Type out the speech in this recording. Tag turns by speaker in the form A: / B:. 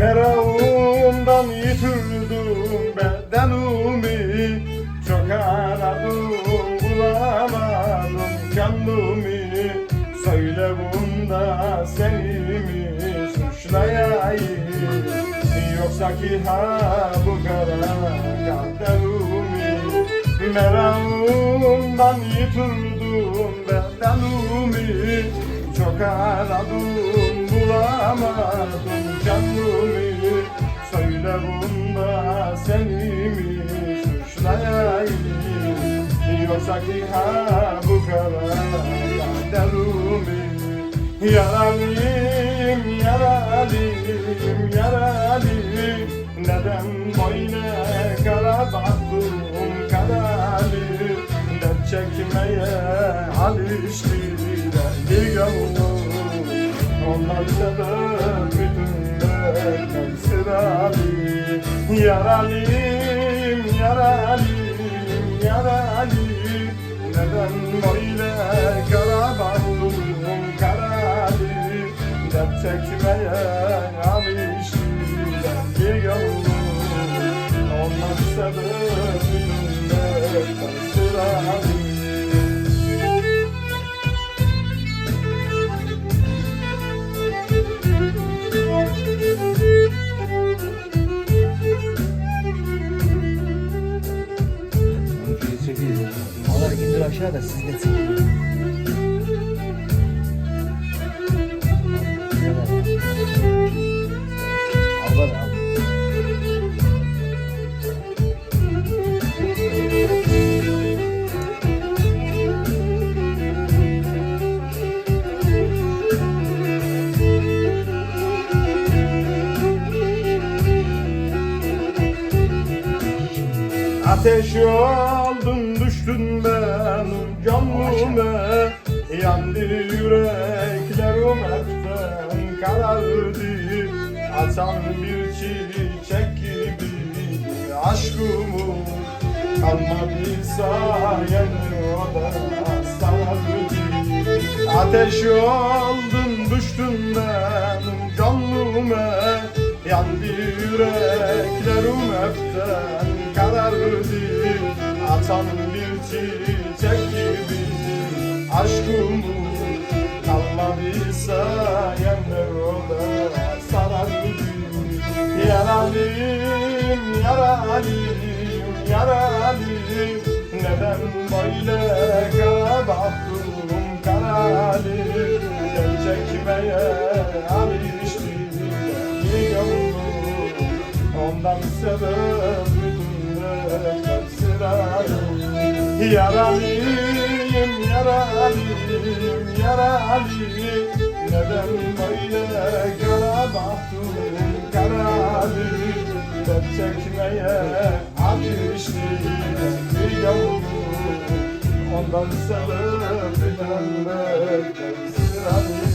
A: Firavundan yitirdim bedenimi Çok aradım bulamadım kendimi. Söyle bunda seni mi suçlayayım. Yoksa ki ha bu kara kaderimi Meravundan yitirdim bedenimi Çok aradım bulamadım kendimi. Söyle bunda seni mi suçlayayım? Yoksa ki ha bu kara kaderumi Yaralıyım, yaralıyım, yaralıyım Neden böyle kara baktım karalı Dert çekmeye alıştı derdi gavur Onlar sebep bütün dertler sıralı Yaralıyım, yaralıyım, yaralıyım Neden böyle kara baktım karalı Dert çekmeye alıştı derdi gavur Onlar sebep bütün dertler
B: aşağı da siz al.
A: Ateş oldun düştün gönlüme Yandı yüreklerim hepten karardı. Açan bir çiçek gibi aşkımı Kalmadıysa yani o da sarardı. Ateş oldun düştün benim gönlüme Yandı yüreklerim hepten karardı. Atan Yaralıyım, yaralıyım, yaralıyım Neden böyle kara baktım karalı Gel çekmeye alıştı bir yavrum Ondan sebep bütün dertler sırayım Yaralıyım, yaralıyım, yaralıyım Neden böyle kara çekmeye Ateşliğine bir yavrum. Ondan sarıp inanmak Sıradın